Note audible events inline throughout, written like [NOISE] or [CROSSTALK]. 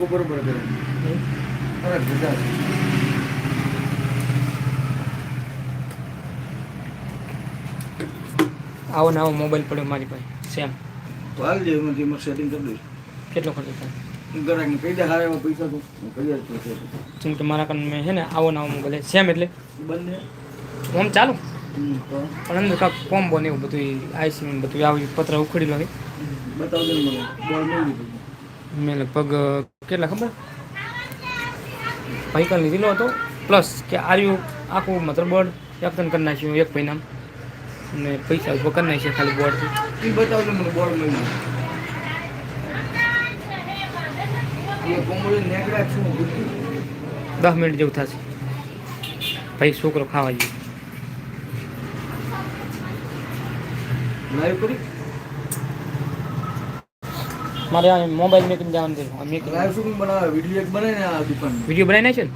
બરોબર આવો. નવો મોબાઈલ પડ્યો મારી પાસે. સેમ તો હાલ જે એમાંથી જેમાં સેટિંગ કરી દઈશ. કેટલો ખર્ચો થાય? ગરાક કહી દે હારે એવા પૈસા તો જેમ કે મારા કન મેં હે ને આવો નવો મોબાઈલ સેમ એટલે? બંને. ફોમ ચાલુ? પણ અંદર કાંક કોમ્બો ને એવું બધું આઈસી ને બધું આવી પત્ર ઉખડી લો બતાવજો મને. બોલ નહીં લીધું મેં લગભગ કેટલા ખબર? ભાઈકાલ લીધેલો હતો. પ્લસ કે આર્યું આખું મતલબ બોર્ડ વ્યક્તન કરી નાખ્યું એક મહિનામાં. અને પૈસા ઉપર કરી નાખ્યા ખાલી બોર્ડથી. એ બતાવજો મને બોર્ડ દસ મિનિટ જેવું થશે. ભાઈ છોકરો ખાવા ગયો. મારી કરી મારે આ મોબાઈલ મેકિંગ જવાનું છે. આ લાઈવ શૂટિંગ બનાવે વીડિયો એક બને ને આ દુકાન વીડિયો બનાવી છે ને?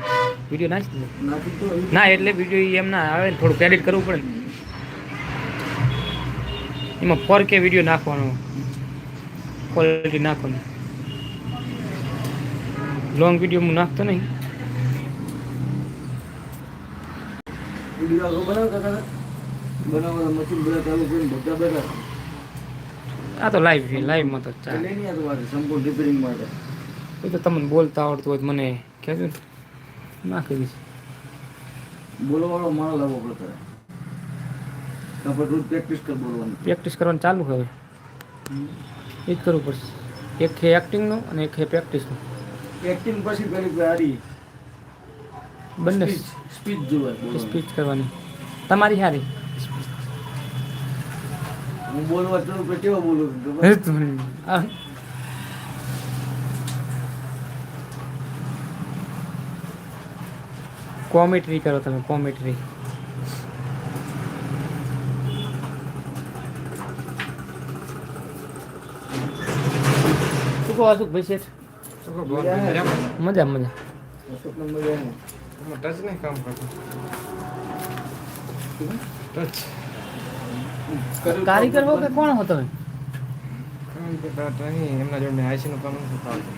વીડિયો એ- ના એટલે વીડિયો એમ ના આવે ને થોડુંક એડિટ કરવું પડે ને. એમાં ફોર કે વીડિયો નાખવાનો. ક્વોલિટી નાખવાની. લોંગ વીડિયો હું નાખતો નહીં. વીડિયો આગળ બનાવતા હતા બનાવવાના મશીન બધા ચાલુ કરીને બધા બેઠા આ તો લાઈવ છે લાઈવમાં તો ચાલે સંપૂર્ણ રિપેરિંગ માટે. એ તો તમને બોલતા આવડતું હોય મને કહેજો ને. નાખી દઈશ બોલવાળો માણસ લાવવો પડતો આપણે રોજ પ્રેક્ટિસ કર બોલવાની. પ્રેક્ટિસ કરવાનું ચાલુ હવે. એ જ કરવું પડશે. એક છે એક્ટિંગનું અને એક છે પ્રેક્ટિસનું એક્ટિંગ પછી પેલી હારી બંને સ્પીચ જોવાય સ્પીચ કરવાની. તમારી સારી હું બોલું ચડું તો કેવો બોલું? કોમેટ્રી કરો તમે કોમેટ્રી શું કહો અશોક ભાઈ શેઠ મજા મજા. ટચ નહીં કામ કરતું. ટચ કારીગર હો કે કોણ હો તમે? હતા નહીં એમના જોડે આઈસી નું કામ નથી ફાવતું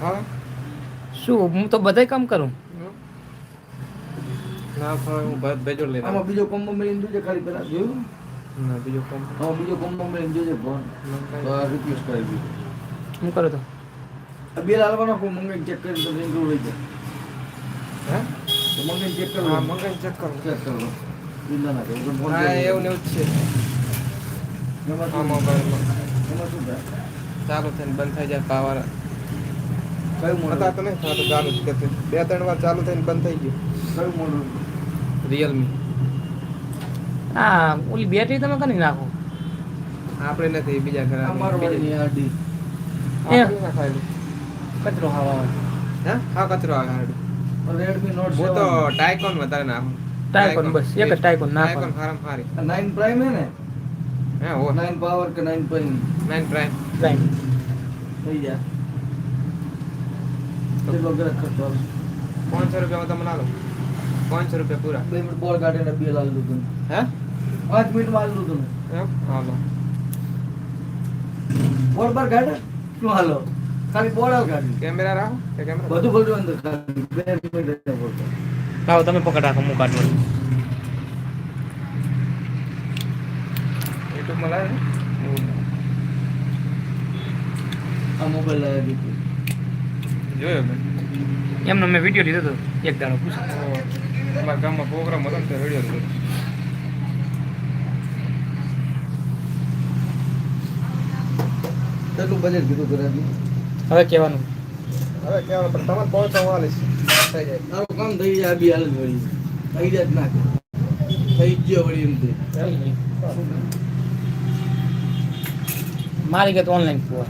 ફાવે શું હું તો બધાય કામ કરું? ના ફાવે હું ભાત ભેજો લઈ આમાં બીજો કોમ્બો મળીને જોજે ખાલી પેલા જોયું? ના બીજો કોમ્બો હા બીજો કોમ્બો મળીને જોજે ફોન. રિક્વેસ્ટ કરી દીધી. શું કરો તો? બે લાલવાનો કો મંગાઈને ચેક કરી તો ઇન્ક્લુડ થઈ જાય. હે? તો ચેક કરો હા મંગાઈ ચેક કરો ચેક કરો ચિંતા ના ફોન હા એવું એવું જ છે. એમાં આ મોબાઈલમાં એમાં શું થાય? ચાલુ થઈને બંધ થઈ જાય પાવર. કયું મોડલ હતા તો નહીં થતું ચાલુ જ કરતું બે ત્રણ વાર ચાલુ થઈને બંધ થઈ ગયું. કયું મોડલ રિયલમી. હા ઓલી બેટરી તમે કરી નાખો? આપણે નથી બીજા ઘરે આ મારો વાળી આડી એ. ખાયેલું કચરો હવા હે? હા કચરો આવે રેડમી નોટ હું તો ટાઈકોન વધારે નાખું. ટાઈકોન બસ એક જ ટાઈકોન નાખો ટાઈકોન હારામાં હારી નાઇન પ્રાઇમ હે ને હે હો નાઇન પાવર કે nine prime nine prime prime થઈ જાય કેટલો ગ્રાહક ખર્ચો આવશે પાંચસો રૂપિયામાં તમને આલો પાંચસો રૂપિયા પૂરા બે મિનિટ બોલ કાઢીને બે લાલ દઉં તમે હે પાંચ મિનિટમાં હાલ દઉં તમે એમ હાલો બોલ બાર કાઢે શું હાલો ખાલી બોલ હાલ કાઢી કેમેરા રાખો કે કેમેરા બધું બોલજો અંદર ખાલી બે મિનિટ જ બોલતો લાવો તમે પકડ રાખો હું કાઢું એમનો મેં વીડિયો લીધો હતો એક દાડો પૂછો અમારા ગામમાં પ્રોગ્રામ હતો ને તે વીડિયો લીધો કેટલું બજેટ કીધું હવે કહેવાનું હવે કેવાનું પણ તમારે પહોંચવા વાલીશ થઈ જાય. તારું કામ થઈ જાય આ બી હાલ વળી. થઈ જાય જ ના થઈ ગયો વળી એમ તે. મારી કે ઓનલાઈન ફુવા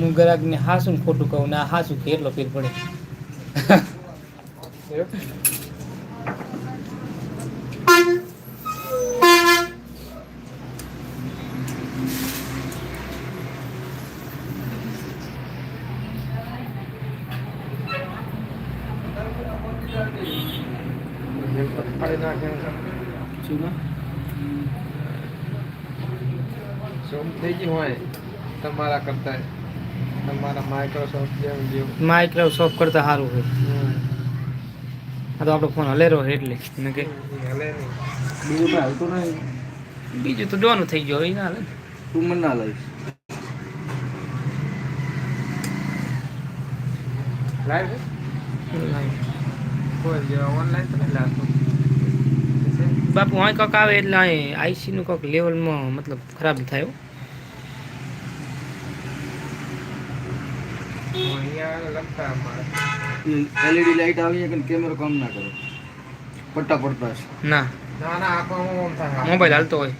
હું ગ્રાહકને હાસું ખોટું કહું ને આ હાસું કે એટલો ફેર પડે એવું? ફાડી નાખે શું? શું થઈ ગયું હોય? તમારા કરતા તમારા માઇક્રોસોફ્ટ જેવું જેવું. માઇક્રોસોફ્ટ કરતાં સારું હોય. આ તો આપણો ફોન હલેરો એટલે. ને કે હલે નહીં. બીજું કઈ હાલતું નહીં? બીજું તો ડોનું થઈ ગયો એ ના હાલે. તું મને ના લઈશ લાઈવ કોઈ જે ઓનલાઈન તો નહીં લાગતું. બાપુ અહીં કોક આવે એટલે અહીં આઈસીનું કોક લેવલમાં મતલબ ખરાબ થાય અહીંયા લગતા અમારે એલઈડી લાઈટ આવી કે કેમેરો કામ ના કરે. પટ્ટા પડતા છે ના ના આખો મોબાઈલ હાલતો હોય.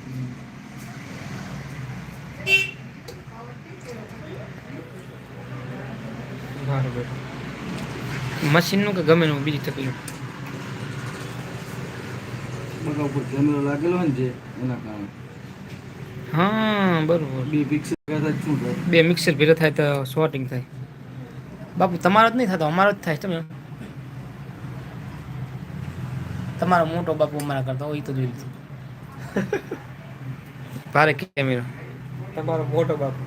મશીનનું કે ગમે બીજી તકલીફ. મગા ઉપર કેમેરો લાગેલો હોય ને જે એના કારણે. હા બરોબર. બે પિક્સલ કરતા શું થાય? બે મિક્સર ભેગા થાય તો શોટિંગ થાય. બાપુ તમારો જ નહીં થતો અમારો જ થાય તમે. તમારો મોટો બાપુ અમારા કરતા હોય એ તો જોઈ લીધું. [LAUGHS] ભારે કેમેરો તમારો મોટો બાપુ.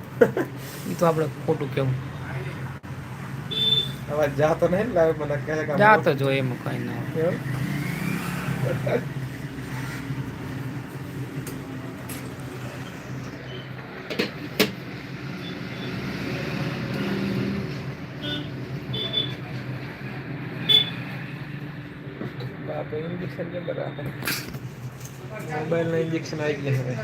એ તો આપણે ખોટું કેવું. અવાજ જાતો નહીં લાવે મને કહે જાતો જ હોય એમાં કાંઈ ના બાપ ઇન્જેક્શન કે બરાબર મોબાઈલ ના ઇન્જેક્શન આવી ગયા હવે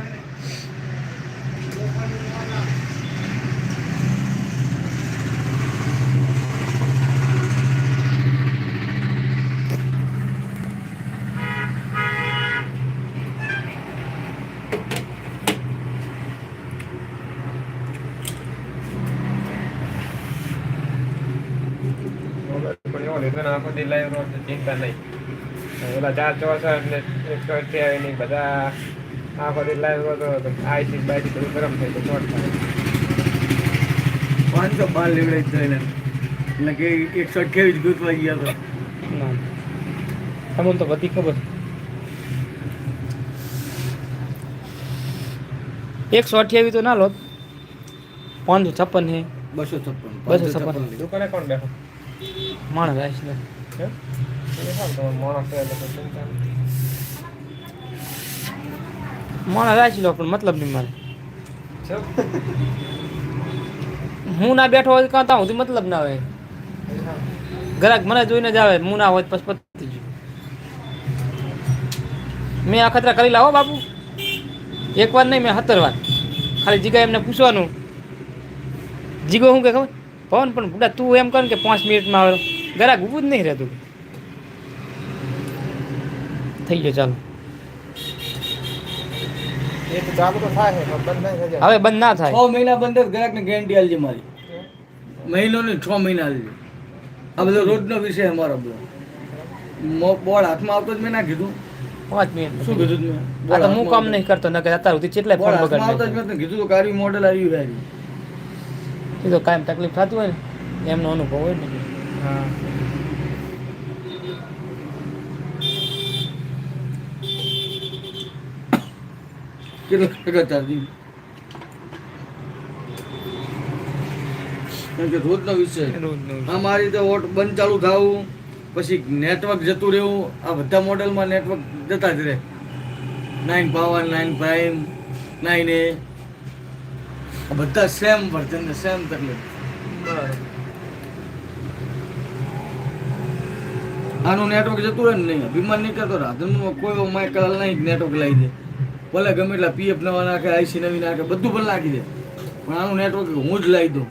ચિંતા ઓલા ચાર ચોસઠ ને એકસો અઠ્યાવીસની બધા આખો લાઈવ તો આઈસી બાઈસી બધું ગરમ થઈ ગયું શોર્ટ થાય. પાંચસો બાર લેવડે જ થયેલા એટલે કે એકસો અઠ્યાવીસ ગૂંચવાઈ ગયા તો. તમને તો બધી ખબર. એકસો અઠ્યાવીસ તો ના લો પાંચસો છપ્પન છે બસો છપ્પન બસો છપ્પન. દુકાને કોણ બેઠો? માણસ આવીશ માણસ આવીશ લો, પણ મતલબ નહીં મારે? હું ના બેઠો હોય કાં ત્યાં સુધી મતલબ ના હોય. ગ્રાહક મને જોઈને જ આવે, હું ના હોય પછી પતી મેં આ ખતરા કરી લાવો બાપુ. એક વાર નહીં, મેં સત્તર વાર. ખાલી જીગા એમને પૂછવાનું. જીગો શું કે ખબર? પવન પણ, બુડા, તું એમ કર કે પાંચ મિનિટમાં આવે. ગ્રાહક ઊભું જ નહીં રહેતું. થઈ ગયો ચાલો. થાય હવે બંધ ના છ મહિના બંધ ગ્રાહક ને ગેરંટી આલજે મારી. મહિનો ને છ મહિના આલજે આ બધો રોજનો વિષય અમારો બધો. મો- બોર્ડ હાથમાં આવતો જ મેં ના કીધું. પાંચ મિનિટ. શું કીધું મેં? આ તો હું કામ નહીં કરતો નકર અત્યાર સુધી કેટલાય ફોન હાથમાં આવતા જ મેં કીધું તો કારી મોડેલ આવ્યું એ તો કાયમ તકલીફ થતી હોય ને એમનો અનુભવ હોય ને. હા કેટલા ચાર્જિંગ કે રોજનો વિષય. હા મારી રીતે ઓટ બંધ ચાલુ થવું પછી નેટવર્ક જતું રહેવું આ બધા મોડેલમાં નેટવર્ક જતા જ રહે. Nine power nine prime nine એ બધા સેમ વર્ઝન સેમ તકલીફ. બરાબર. આનું નેટવર્ક જતું રહે ને નહીં. વિમાન નીકળતો રાધનમાં કોઈ માઇકલ નહીં નેટવર્ક લાવી દે. ભલે ગમે એટલા પીએફ નવા નાખે આઈસી નવી નાખે બધું પણ નાખી દે. પણ આનું નેટવર્ક હું જ લાવી દઉં.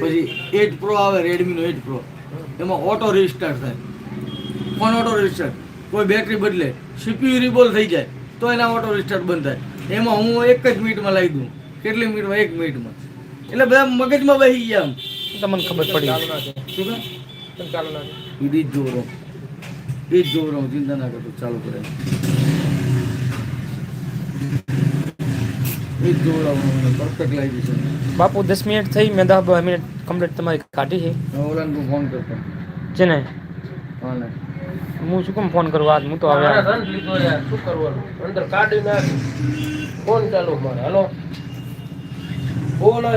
પછી એટ પ્રો આવે રેડમીનો એટ પ્રો એમાં ઓટો રિસ્ટાર્ટ થાય. ફોન ઓટો રિસ્ટાર્ટ કોઈ બેટરી બદલે સીપીયુ રિબોલ થઈ જાય તો એના ઓટો રિસ્ટાર્ટ બંધ થાય. એમાં હું એક જ મિનિટમાં લાવી દઉં. કેટલી મિનિટમાં? એક મિનિટમાં. એટલે બધા મગજમાં વહી ગયા તમને ખબર પડી. શું ચાલુ કરે. એ જ જોઉં રહું. પરફેક્ટ લાગી જશે બાપુ દસ મિનિટ થઈ મેં દસ મિનિટ કમ્પ્લીટ તમારી કાઢી છે. ફોન કરતો. છે ને હા હું શું કેમ ફોન કરું? આજ હું તો હવે શું કરવાનું? અંદર કાઢી નાખ. ફોન ચાલુ મારે. હાલો. બોલો.